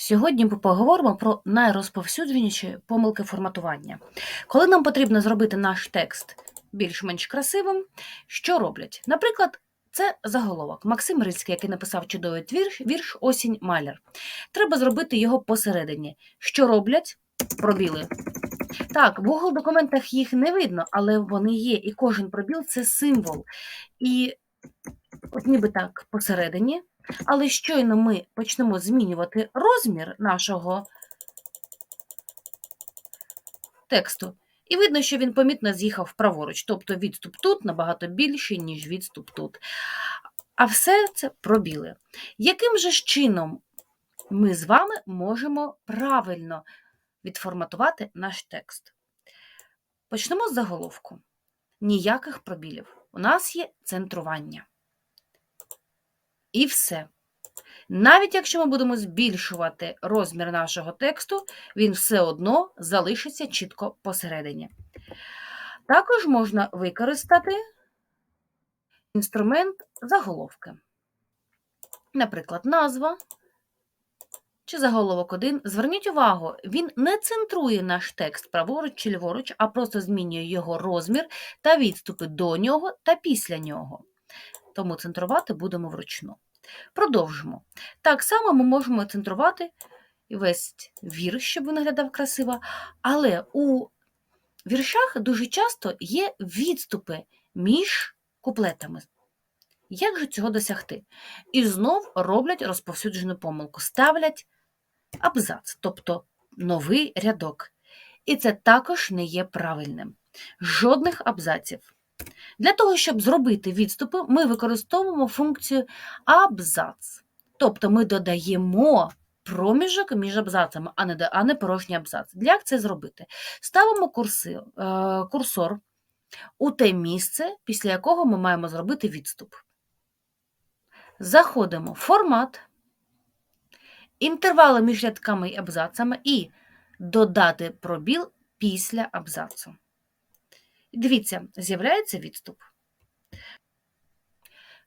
Сьогодні ми поговоримо про найрозповсюдженіші помилки форматування. Коли нам потрібно зробити наш текст більш-менш красивим, що роблять? Наприклад, це заголовок. Максим Рильський, який написав чудовий вірш, вірш Осінь Маляр. Треба зробити його посередині. Що роблять? Пробіли. Так, в Google документах їх не видно, але вони є, і кожен пробіл це символ. І от ніби так посередині. Але щойно ми почнемо змінювати розмір нашого тексту, і видно, що він помітно з'їхав праворуч, тобто відступ тут набагато більший, ніж відступ тут. А все це пробіли. Яким же ж чином ми з вами можемо правильно відформатувати наш текст? Почнемо з заголовку. Ніяких пробілів. У нас є центрування. І все. Навіть якщо ми будемо збільшувати розмір нашого тексту, він все одно залишиться чітко посередині. Також можна використати інструмент заголовки. Наприклад, назва чи заголовок 1. Зверніть увагу, він не центрує наш текст праворуч чи ліворуч, а просто змінює його розмір та відступи до нього та після нього. Тому центрувати будемо вручну. Продовжимо. Так само ми можемо центрувати весь вірш, щоб він виглядав красиво, але у віршах дуже часто є відступи між куплетами. Як же цього досягти? І знов роблять розповсюджену помилку, ставлять абзац, тобто новий рядок. І це також не є правильним. Жодних абзаців. Для того, щоб зробити відступи, ми використовуємо функцію абзац. Тобто ми додаємо проміжок між абзацами, а не, порожній абзац. Як це зробити? Ставимо курси, е, курсор у те місце, після якого ми маємо зробити відступ. Заходимо в формат, інтервали між рядками і абзацами і додати пробіл після абзацу. Дивіться, з'являється відступ.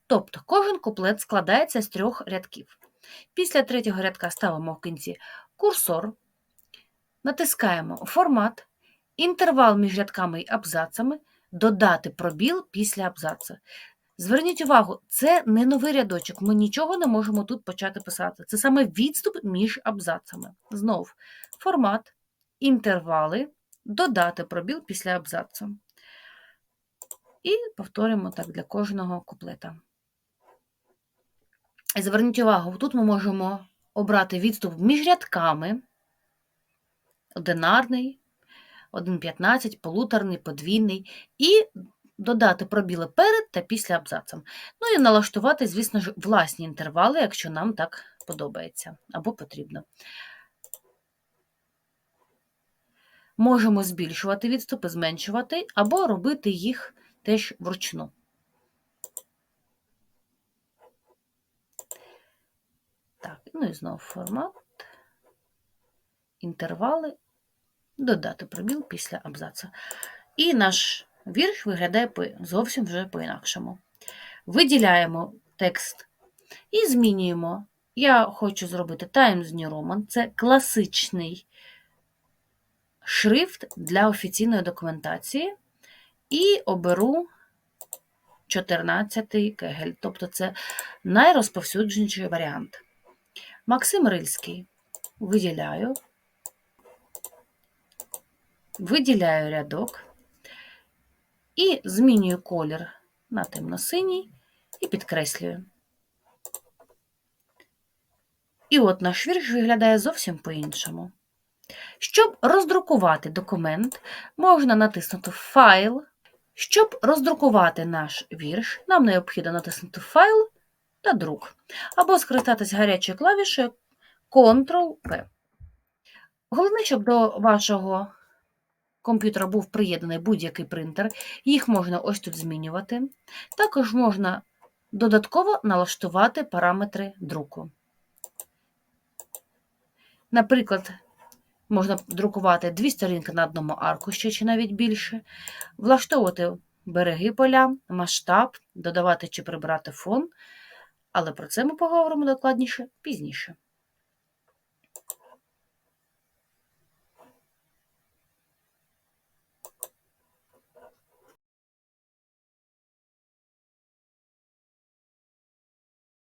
Тобто кожен куплет складається з трьох рядків. Після третього рядка ставимо в кінці курсор, натискаємо формат, інтервал між рядками і абзацами, додати пробіл після абзацу. Зверніть увагу, це не новий рядочок, ми нічого не можемо тут почати писати. Це саме відступ між абзацами. Знов формат, інтервали, додати пробіл після абзацу. І повторюємо так для кожного куплета. Зверніть увагу, тут ми можемо обрати відступ між рядками, одинарний, 1,15, полуторний, подвійний, і додати пробіли перед та після абзацем. Ну і налаштувати, звісно ж, власні інтервали, якщо нам так подобається або потрібно. Можемо збільшувати відступи, зменшувати, або робити їх теж вручну. Так, ну і знову формат, інтервали, додати пробіл після абзацу. І наш вірш виглядає зовсім вже по-інакшому. Виділяємо текст і змінюємо. Я хочу зробити Times New Roman. Це класичний шрифт для офіційної документації. І оберу 14 кегель, тобто це найрозповсюдженіший варіант. Максим Рильський виділяю, виділяю рядок і змінюю колір на темно-синій і підкреслюю. І от наш вірш виглядає зовсім по-іншому. Щоб роздрукувати документ, можна натиснути Файл. Щоб роздрукувати наш вірш, нам необхідно натиснути Файл та друк, або скористатися гарячою клавішею Ctrl-P. Головне, щоб до вашого комп'ютера був приєднаний будь-який принтер, їх можна ось тут змінювати. Також можна додатково налаштувати параметри друку. Наприклад, Можна друкувати дві сторінки на одному аркуші, чи навіть більше, влаштовувати береги поля, масштаб, додавати чи прибирати фон, але про це ми поговоримо докладніше пізніше.